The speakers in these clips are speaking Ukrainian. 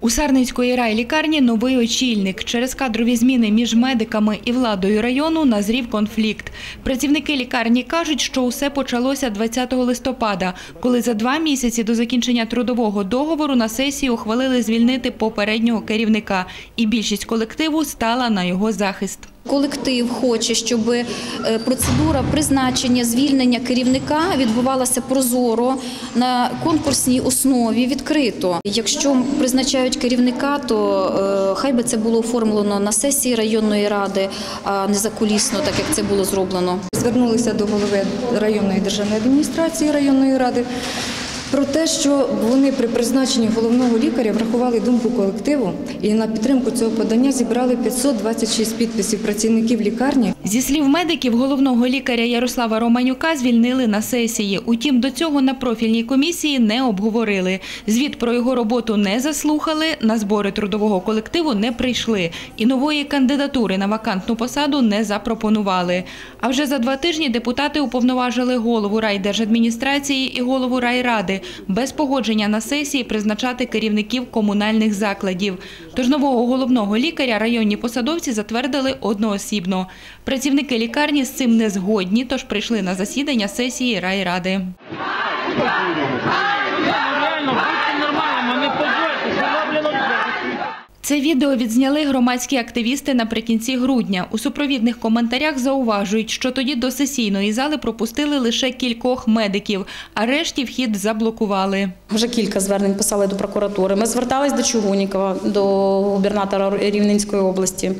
У Сарницької райлікарні новий очільник. Через кадрові зміни між медиками і владою району назрів конфлікт. Працівники лікарні кажуть, що усе почалося 20 листопада, коли за два місяці до закінчення трудового договору на сесії ухвалили звільнити попереднього керівника, і більшість колективу стала на його захист. Колектив хоче, щоб е, процедура призначення звільнення керівника відбувалася прозоро на конкурсній основі відкрито. Якщо призначають керівника, то е, хай би це було оформлено на сесії районної ради, а не закулісно, так як це було зроблено. Звернулися до голови районної державної адміністрації районної ради про те, що вони при призначенні головного лікаря врахували думку колективу і на підтримку цього подання зібрали 526 підписів працівників лікарні. Зі слів медиків, головного лікаря Ярослава Романюка звільнили на сесії. Утім, до цього на профільній комісії не обговорили. Звіт про його роботу не заслухали, на збори трудового колективу не прийшли. І нової кандидатури на вакантну посаду не запропонували. А вже за два тижні депутати уповноважили голову райдержадміністрації і голову райради без погодження на сесії призначати керівників комунальних закладів. Тож нового головного лікаря районні посадовці затвердили одноосібно. Працівники лікарні з цим не згодні, тож прийшли на засідання сесії райради. Це відео відзняли громадські активісти наприкінці грудня. У супровідних коментарях зауважують, що тоді до сесійної зали пропустили лише кількох медиків, а решті вхід заблокували. Вже кілька звернень писали до прокуратури. Ми звертались до Чугунікова, до губернатора Рівненської області.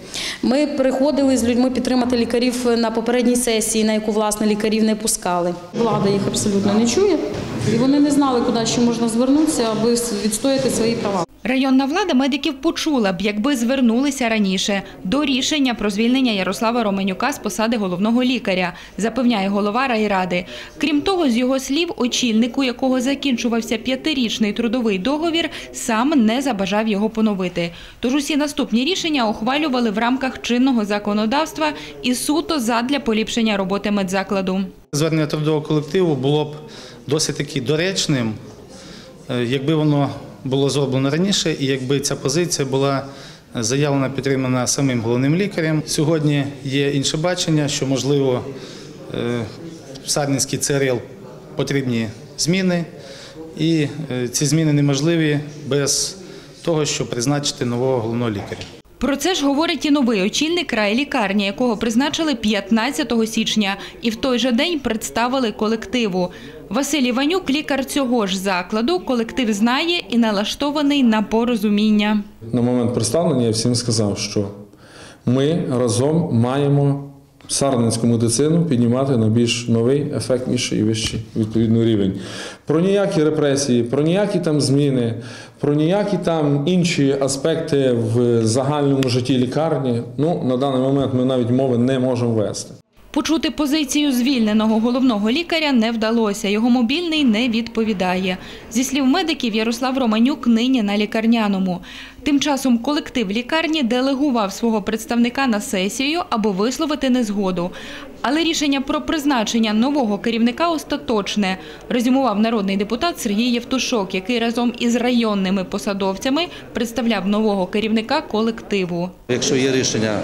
Ми приходили з людьми підтримати лікарів на попередній сесії, на яку власне лікарів не пускали. Влада їх абсолютно не чує, і вони не знали, куди ще можна звернутися, аби відстояти свої права. Районна влада медиків почула б, якби звернулися раніше до рішення про звільнення Ярослава Романюка з посади головного лікаря, запевняє голова райради. Крім того, з його слів, очільник, у якого закінчувався п'ятирічний трудовий договір, сам не забажав його поновити. Тож усі наступні рішення ухвалювали в рамках чинного законодавства і суто задля поліпшення роботи медзакладу. Звернення трудового колективу було б досить таки доречним, е, якби воно було зроблено раніше, і якби ця позиція була заявлена, підтримана самим головним лікарем. Сьогодні є інше бачення, що можливо е, в Сарнінській ЦРЛ потрібні зміни, і е, ці зміни неможливі без того, щоб призначити нового головного лікаря. Про це ж говорить і новий очільник райлікарні, якого призначили 15 січня, і в той же день представили колективу. Василь Іванюк, лікар цього ж закладу, колектив знає і налаштований на порозуміння. На момент представлення я всім сказав, що ми разом маємо сарненську медицину піднімати на більш новий, ефектніший і вищий відповідний рівень. Про ніякі репресії, про ніякі там зміни, про ніякі там інші аспекти в загальному житті лікарні. Ну на даний момент ми навіть мови не можемо вести. Почути позицію звільненого головного лікаря не вдалося. Його мобільний не відповідає. Зі слів медиків, Ярослав Романюк нині на лікарняному. Тим часом колектив лікарні делегував свого представника на сесію, аби висловити незгоду. Але рішення про призначення нового керівника остаточне, резюмував народний депутат Сергій Євтушок, який разом із районними посадовцями представляв нового керівника колективу. Якщо є рішення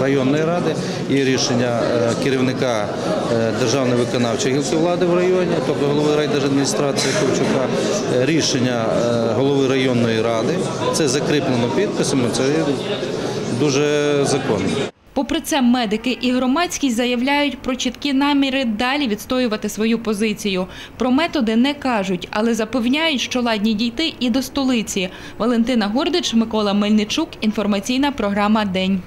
районної ради, є рішення е, керівника е, державної виконавчої гілки влади в районі, тобто голови райдержадміністрації Ковчука, е, рішення голови районної ради, це закріплено підписами, це дуже законно. Попри це, медики і громадськість заявляють про чіткі наміри далі відстоювати свою позицію. Про методи не кажуть, але запевняють, що ладні дійти і до столиці. Валентина Гордич, Микола Мельничук. Інформаційна програма День.